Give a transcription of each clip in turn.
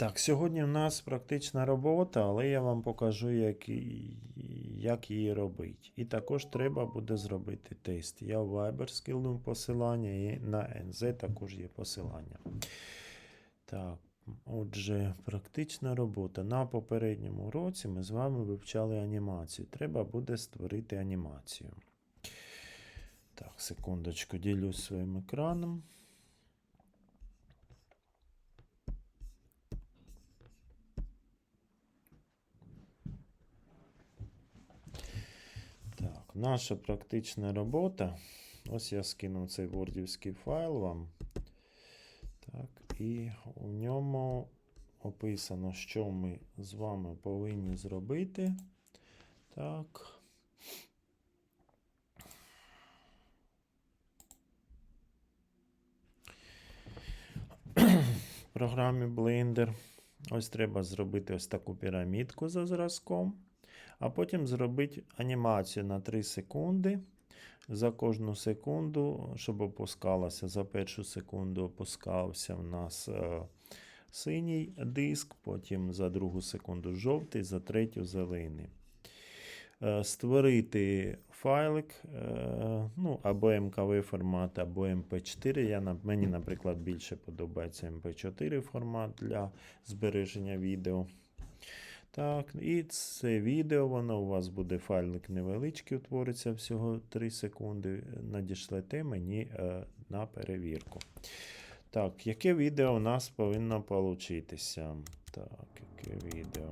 Так, сьогодні в нас практична робота, але я вам покажу, як, як її робити. І також треба буде зробити тест. Я в Viber скинув посилання і на NZ також є посилання. Так, отже, практична робота. На попередньому уроці ми з вами вивчали анімацію. Треба буде створити анімацію. Так, секундочку, ділюсь своїм екраном. Так, наша практична робота. Ось я скинув цей вордівський файл вам. Так, і у ньому описано, що ми з вами повинні зробити. Так. В програмі Blender. Ось треба зробити ось таку пірамідку за зразком а потім зробити анімацію на 3 секунди. За кожну секунду, щоб опускалося, за першу секунду опускався в нас е, синій диск, потім за другу секунду жовтий, за третю зелений. Е, створити файлик е, ну, або MKV формат, або MP4. Я, мені, наприклад, більше подобається MP4 формат для збереження відео. Так, і це відео, воно у вас буде файлик невеличкий, утвориться всього 3 секунди. Надішлете мені е, на перевірку. Так, яке відео у нас повинно получитися? Так, яке відео?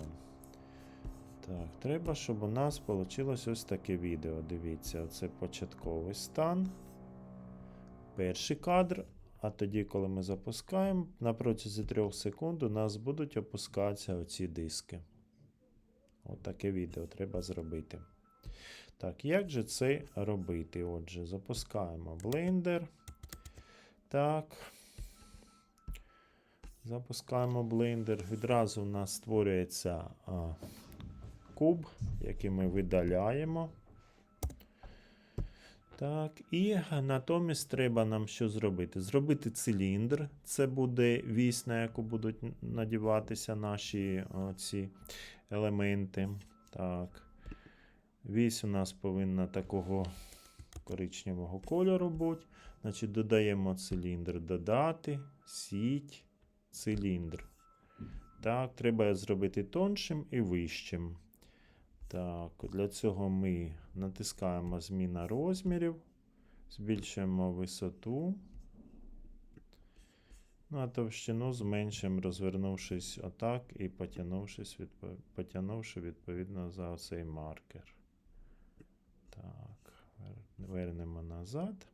Так, треба, щоб у нас вийшло ось таке відео. Дивіться, це початковий стан. Перший кадр. А тоді, коли ми запускаємо, на протязі 3 секунд у нас будуть опускатися оці диски. От відео треба зробити. Так, як же це робити? Отже, запускаємо Blender. Так. Запускаємо Blender. Відразу у нас створюється а, куб, який ми видаляємо. Так, і натомість треба нам що зробити? Зробити циліндр. Це буде вісь, на яку будуть надіватися наші о, ці елементи. Так. Вісь у нас повинна такого коричневого кольору бути. Значить, додаємо циліндр, додати, сіть, циліндр. Так, треба зробити тоншим і вищим. Так, для цього ми натискаємо зміна розмірів, збільшуємо висоту. Ну, а товщину зменшимо, розвернувшись отак і потягнувшись відпо- потягнувши відповідно за цей маркер. Так, вернемо назад.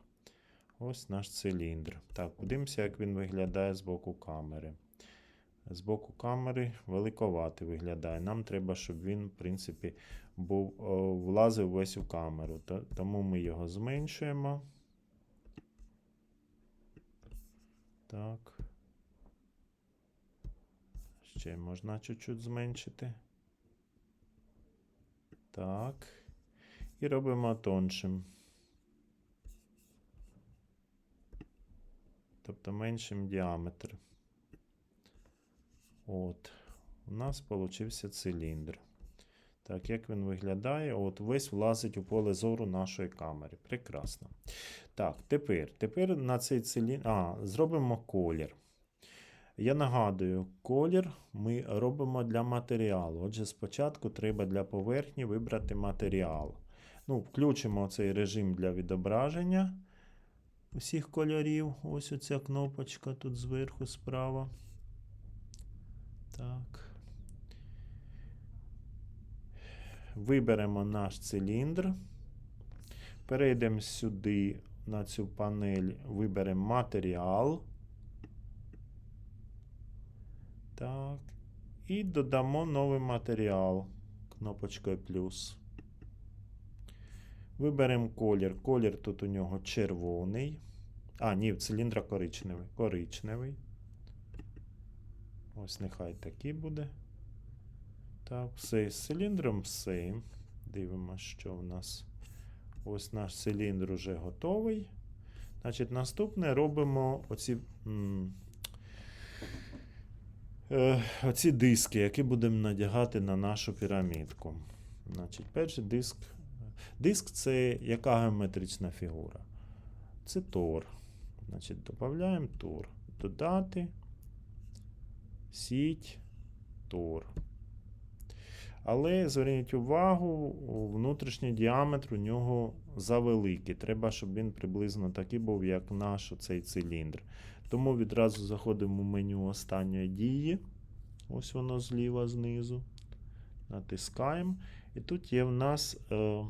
Ось наш циліндр. Так, подивимося, як він виглядає з боку камери. З боку камери великоватий виглядає. Нам треба, щоб він, в принципі, був, о, влазив весь у камеру. То- Тому ми його зменшуємо. Так. Ще можна чуть-чуть зменшити. Так. І робимо тоншим. Тобто меншим діаметр. От. У нас получився циліндр. Так, як він виглядає? От весь влазить у поле зору нашої камери. Прекрасно. Так, тепер, тепер на цей циліндр. А, зробимо колір. Я нагадую, колір ми робимо для матеріалу. Отже, спочатку треба для поверхні вибрати матеріал. Ну, включимо цей режим для відображення усіх кольорів. Ось оця кнопочка тут зверху справа. Так. Виберемо наш циліндр. Перейдемо сюди на цю панель, виберемо матеріал. Так. І додамо новий матеріал кнопочкою плюс. Виберемо колір. Колір тут у нього червоний. А, ні, в циліндра коричневий. Коричневий. Ось нехай такий буде. Так, все з циліндром все. Дивимося, що в нас. Ось наш циліндр уже готовий. Значить, наступне робимо оці м, е, оці диски, які будемо надягати на нашу пірамідку. Значить, перший диск. Диск це яка геометрична фігура? Це тор. Значить, додаємо тор. Додати. Сіть. Тор. Але зверніть увагу, внутрішній діаметр у нього завеликий. Треба, щоб він приблизно такий був, як наш оцей циліндр. Тому відразу заходимо в меню останньої дії. Ось воно зліва знизу. Натискаємо. І тут є в нас е,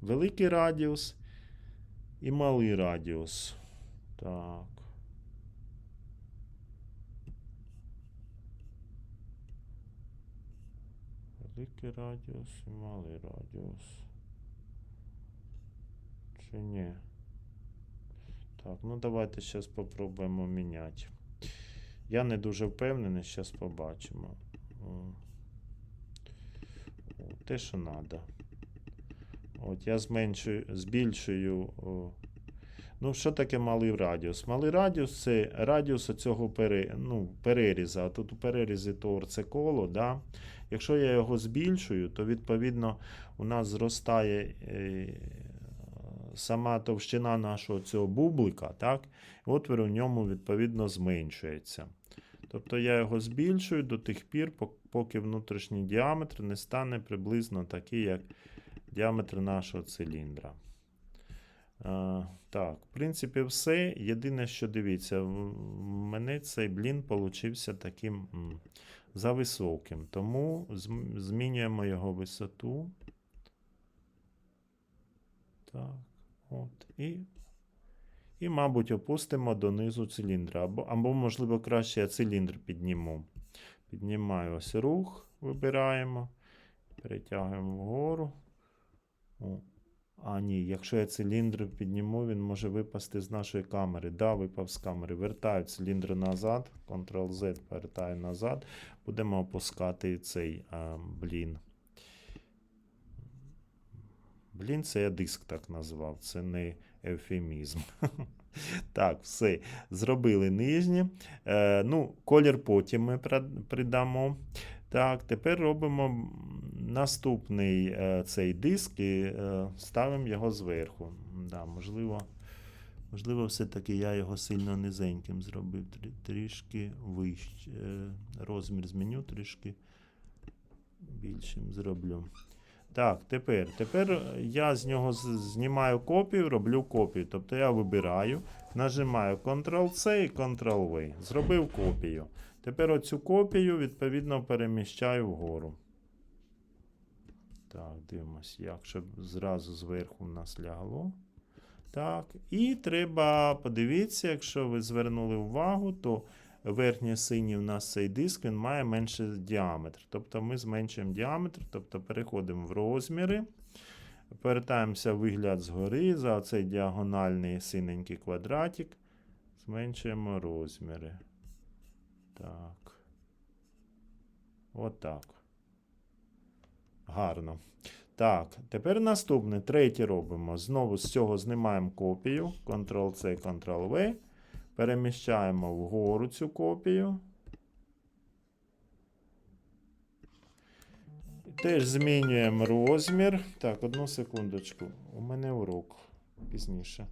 великий радіус і малий радіус. Так. Великий радіус і малий радіус. Чи ні? Так, ну давайте зараз спробуємо міняти. Я не дуже впевнений, зараз побачимо. Те, що треба. От я зменшую, збільшую. О. Ну, що таке малий радіус? Малий радіус це радіус цього пере, ну, переріза. Тут у перерізі тор це коло. Да? Якщо я його збільшую, то відповідно у нас зростає е, сама товщина нашого цього бублика, так? Отвір у ньому відповідно зменшується. Тобто я його збільшую до тих пір, поки внутрішній діаметр не стане приблизно такий, як діаметр нашого циліндра. А, так, в принципі, все. Єдине, що дивіться, в мене цей блін получився таким зависоким. Тому змінюємо його висоту. Так, от. І, і мабуть, опустимо донизу циліндра. Або, або, можливо, краще я циліндр підніму. Піднімаю ось рух, вибираємо, перетягуємо вгору. О. А, ні, якщо я циліндр підніму, він може випасти з нашої камери. Да, випав з камери. Вертаю циліндр назад. Ctrl-Z повертаю назад. Будемо опускати цей а, блін. Блін, це я диск так назвав. Це не ефемізм. Так, все. Зробили нижнє. Е, ну, колір потім ми придамо. Так, тепер робимо наступний е, цей диск і е, ставимо його зверху. Да, можливо, можливо, все-таки я його сильно низеньким зробив. Трішки вище. Е, розмір зміню, трішки більшим зроблю. Так, тепер, тепер я з нього знімаю копію, роблю копію. Тобто я вибираю, нажимаю Ctrl-C і Ctrl-V. Зробив копію. Тепер оцю копію, відповідно, переміщаю вгору. Так, дивимось, як щоб зразу зверху в нас лягло. Так, і треба подивитися, якщо ви звернули увагу, то верхній синій у нас цей диск він має менший діаметр. Тобто ми зменшуємо діаметр, тобто переходимо в розміри, повертаємося вигляд згори за цей діагональний синенький квадратик, зменшуємо розміри. Так. Отак. Гарно. Так, тепер наступне, третє робимо. Знову з цього знімаємо копію. Ctrl-C, Ctrl-V. Переміщаємо вгору цю копію. Теж змінюємо розмір. Так, одну секундочку. У мене урок пізніше.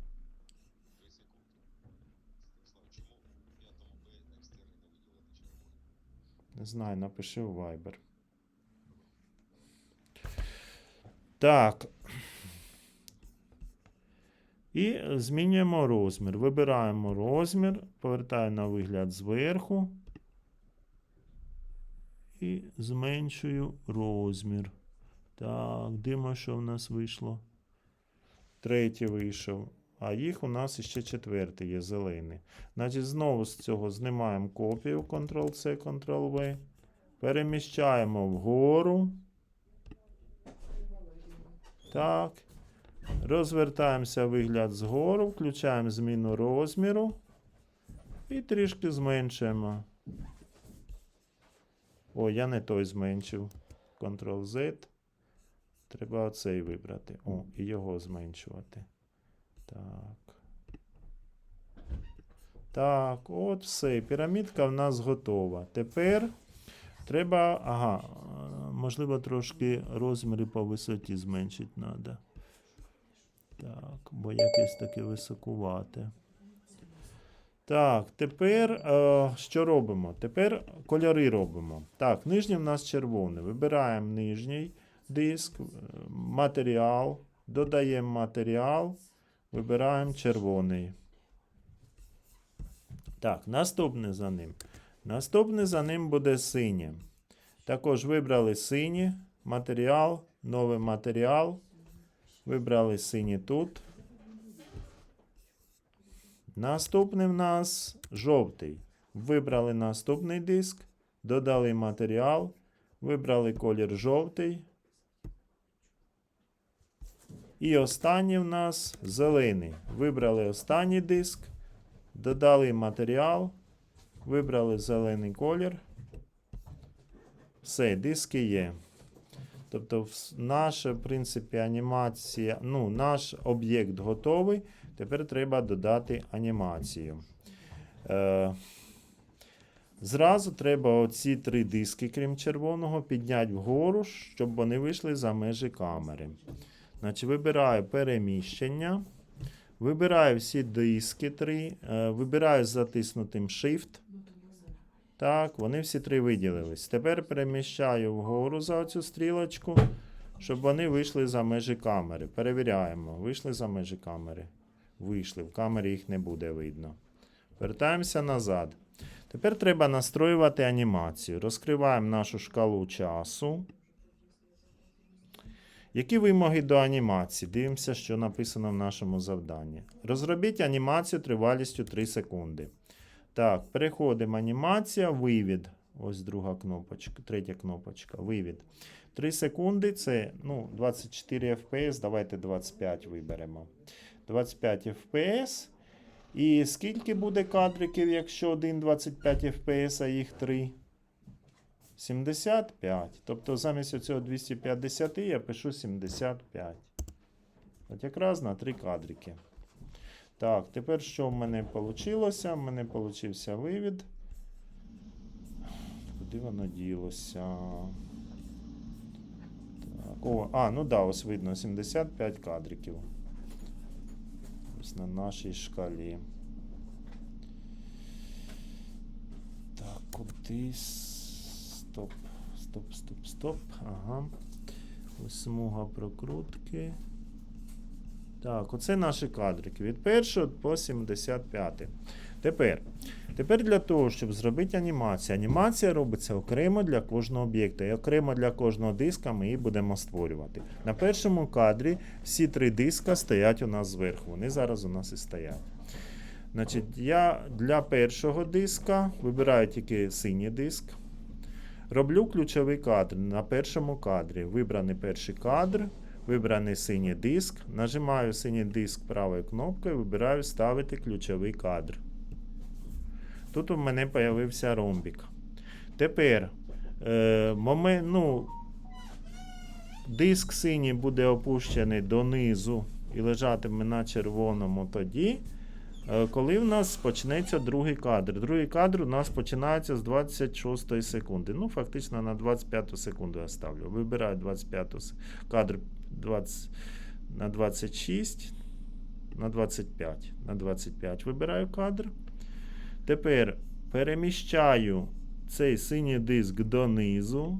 Не знаю, напиши у Viber. Так. І змінюємо розмір. Вибираємо розмір, повертаю на вигляд зверху. І зменшую розмір. Так, димо, що в нас вийшло. Третій вийшов. А їх у нас ще четвертий є зелений. Значить, знову з цього знімаємо копію Ctrl-C, Ctrl-V. Переміщаємо вгору. Так. Розвертаємося вигляд згору, включаємо зміну розміру і трішки зменшуємо. О, я не той зменшив. Ctrl-Z. Треба оцей вибрати. О, і його зменшувати. Так. Так, от все. Пірамідка в нас готова. Тепер треба. Ага, е, можливо, трошки розміри по висоті зменшити треба. Так, бо якесь таке високувате. Так, тепер е, що робимо? Тепер кольори робимо. Так, нижній в нас червоний. Вибираємо нижній диск, е, матеріал, додаємо матеріал, вибираємо червоний. Так, наступне за ним. Наступне за ним буде синє. Також вибрали синій матеріал, новий матеріал. Вибрали синій тут. Наступний в нас жовтий. Вибрали наступний диск, додали матеріал, вибрали колір жовтий. І останній в нас зелений. Вибрали останній диск, додали матеріал, вибрали зелений колір. Все, диски є. Тобто, наша, в принципі, анімація, ну, наш об'єкт готовий. Тепер треба додати анімацію. Е, зразу треба оці три диски, крім червоного, підняти вгору, щоб вони вийшли за межі камери. Значить, вибираю переміщення. Вибираю всі диски три. Е, вибираю з затиснутим Shift. Так, вони всі три виділились. Тепер переміщаю вгору за цю стрілочку, щоб вони вийшли за межі камери. Перевіряємо. Вийшли за межі камери. Вийшли. В камері їх не буде видно. Вертаємося назад. Тепер треба настроювати анімацію. Розкриваємо нашу шкалу часу. Які вимоги до анімації? Дивимося, що написано в нашому завданні. Розробіть анімацію тривалістю 3 секунди. Так, переходимо анімація, вивід. Ось друга кнопочка, третя кнопочка, вивід. 3 секунди це ну, 24 FPS. Давайте 25 виберемо. 25 FPS. І скільки буде кадриків, якщо один 25 FPS, а їх 3? 75. Тобто замість оцього 250 я пишу 75. От якраз на 3 кадрики. Так, тепер що в мене вийшло? В мене получився вивід. Куди воно ділося? Так, о, а, ну да, ось видно 75 кадриків. Ось на нашій шкалі. Так, кудись. Стоп, стоп, стоп, стоп. Ага. Ось смуга прокрутки. Так, оце наші кадрики. Від 1 по 75. Тепер, тепер для того, щоб зробити анімацію. Анімація робиться окремо для кожного об'єкта. І окремо для кожного диска ми її будемо створювати. На першому кадрі всі три диска стоять у нас зверху. Вони зараз у нас і стоять. Значить, я для першого диска вибираю тільки синій диск. Роблю ключовий кадр на першому кадрі. Вибраний перший кадр, вибраний синій диск. Нажимаю синій диск правою кнопкою, вибираю ставити ключовий кадр. Тут у мене з'явився ромбік. Тепер е, момент, ну, диск синій буде опущений донизу і лежатиме на червоному тоді. Е, Коли в нас почнеться другий кадр. Другий кадр у нас починається з 26 секунди. Ну, фактично на 25 секунду я ставлю. Вибираю 25 кадр 20, на 26, на 25. На 25 вибираю кадр. Тепер переміщаю цей синій диск донизу,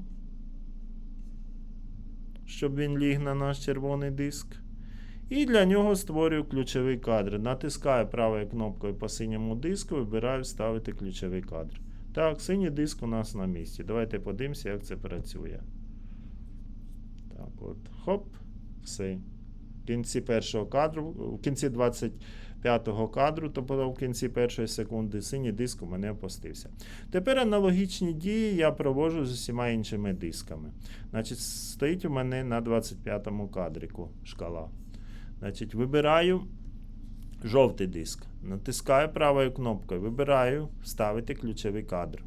щоб він ліг на наш червоний диск. І для нього створюю ключовий кадр. Натискаю правою кнопкою по синьому диску, вибираю вставити ключовий кадр. Так, синій диск у нас на місці. Давайте подивимося, як це працює. Так, от, хоп, все. В кінці першого кадру, в кінці 25-го кадру, тобто в кінці першої секунди, синій диск у мене опустився. Тепер аналогічні дії я проводжу з усіма іншими дисками. Значить, стоїть у мене на 25-му кадрику шкала. Значить, вибираю жовтий диск. Натискаю правою кнопкою. Вибираю вставити ключовий кадр.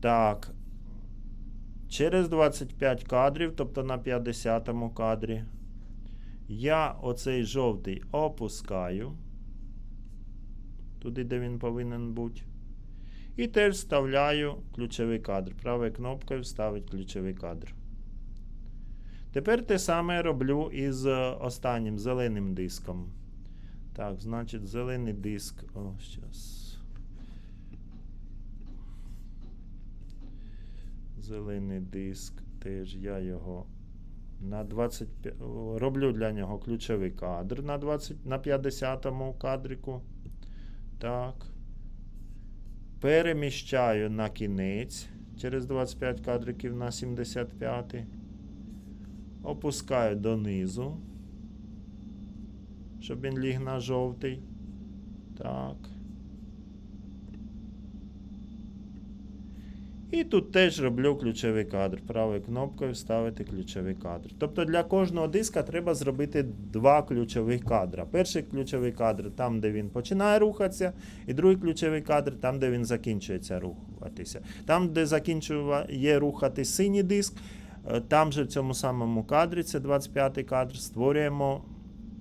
Так. Через 25 кадрів, тобто на 50-му кадрі, я оцей жовтий опускаю. туди, де він повинен бути. І теж вставляю ключовий кадр. Правою кнопкою вставить ключовий кадр. Тепер те саме роблю із останнім зеленим диском. Так, значить, зелений диск. О, щас. Зелений диск. Теж я його на 25, роблю для нього ключовий кадр на 20, на 50-му кадрику. Так. Переміщаю на кінець через 25 кадриків на 75. Опускаю донизу, щоб він ліг на жовтий. Так. І тут теж роблю ключовий кадр. Правою кнопкою вставити ключовий кадр. Тобто для кожного диска треба зробити два ключових кадра. Перший ключовий кадр там, де він починає рухатися, і другий ключовий кадр там, де він закінчується рухатися. Там, де закінчує рухати синій диск, е, там же в цьому самому кадрі, це 25 кадр, створюємо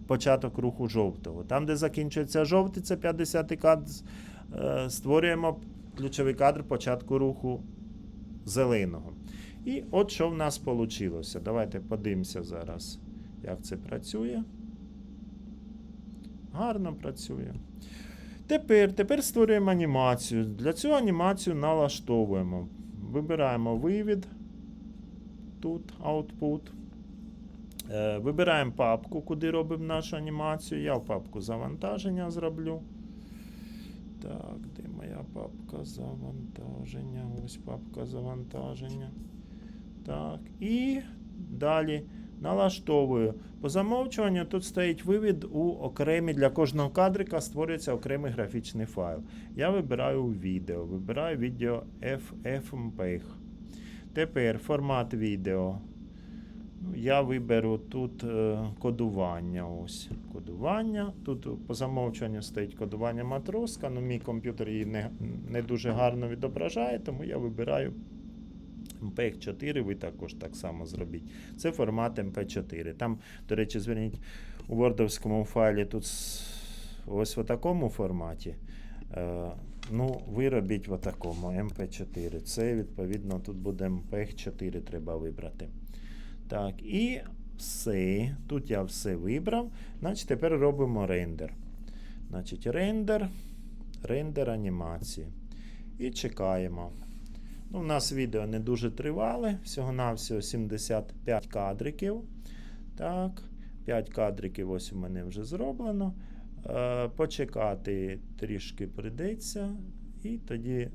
початок руху жовтого. Там, де закінчується жовтий, це 50 кадр, е, створюємо ключовий кадр початку руху зеленого. І от що в нас вийшло. Давайте подивимося зараз, як це працює. Гарно працює. Тепер, тепер створюємо анімацію. Для цього анімацію налаштовуємо. Вибираємо вивід. Тут output. Е, Вибираємо папку, куди робимо нашу анімацію. Я в папку завантаження зроблю. Так, де моя папка завантаження? Ось папка завантаження. Так, і далі налаштовую. По замовчуванню тут стоїть вивід у окремі для кожного кадрика створюється окремий графічний файл. Я вибираю відео, вибираю відео FFmpeg. Тепер формат відео. Я виберу тут е, кодування. Ось кодування. Тут по замовчуванню стоїть кодування матроска. Ну, мій комп'ютер її не, не дуже гарно відображає, тому я вибираю MP4, ви також так само зробіть. Це формат MP4. Там, до речі, зверніть у Wordовському файлі тут ось в такому форматі. Е, ну, ви в такому MP4. Це, відповідно, тут буде MP4 треба вибрати. Так, і все. Тут я все вибрав. Значить, тепер робимо рендер. Значить, рендер, рендер анімації. І чекаємо. Ну, у нас відео не дуже тривале, всього-навсього 75 кадриків. Так, 5 кадриків ось у мене вже зроблено. Е, почекати трішки прийдеться, і тоді е,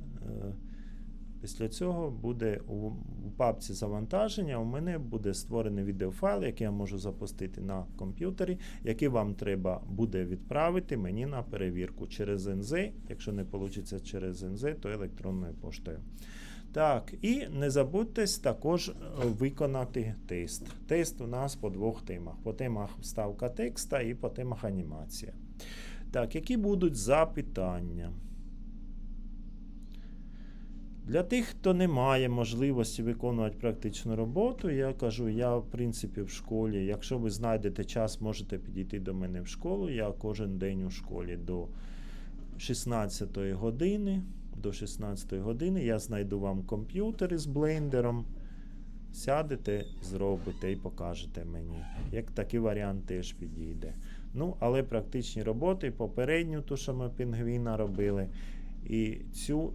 після цього буде у, папці завантаження. У мене буде створений відеофайл, який я можу запустити на комп'ютері, який вам треба буде відправити мені на перевірку через НЗ. Якщо не вийде через НЗ, то електронною поштою. Так, і не забудьте також е, виконати тест. Тест у нас по двох темах: по темах вставка текста і по темах анімація. Так, які будуть запитання? Для тих, хто не має можливості виконувати практичну роботу, я кажу, я в принципі в школі. Якщо ви знайдете час, можете підійти до мене в школу. Я кожен день у школі до 16 години. До 16 години я знайду вам комп'ютер із блендером. Сядете, зробите і покажете мені. Як такий варіант теж підійде. Ну, але практичні роботи, попередню, ту, що ми пінгвіна робили, і цю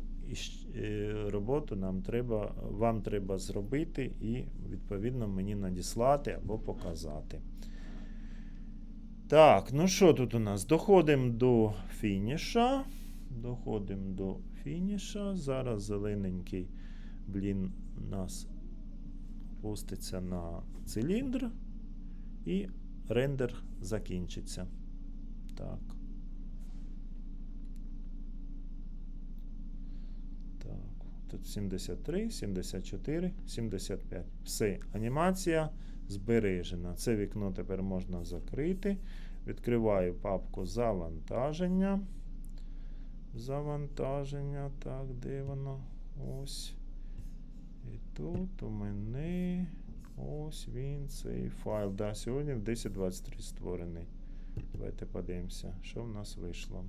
роботу нам треба, вам треба зробити і, відповідно, мені надіслати або показати. Так, ну що тут у нас? Доходимо до фініша. Доходимо до фініша. Зараз зелененький блін у нас пуститься на циліндр і рендер закінчиться. Так, тут 73, 74, 75. Все, анімація збережена. Це вікно тепер можна закрити. Відкриваю папку завантаження. Завантаження. Так, де воно? Ось. І тут у мене ось він цей файл. Да, сьогодні в 10.23 створений. Давайте подивимося, що в нас вийшло.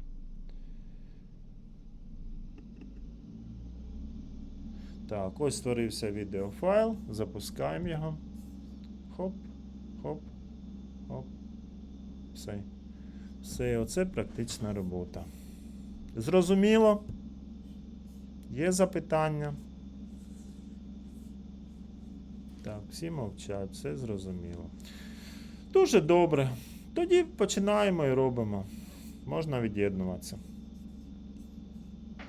Так, ось створився відеофайл. Запускаємо його. Хоп, хоп, хоп. Все. Все, оце практична робота. Зрозуміло? Є запитання? Так, всі мовчать, все зрозуміло. Дуже добре. Тоді починаємо і робимо. Можна від'єднуватися.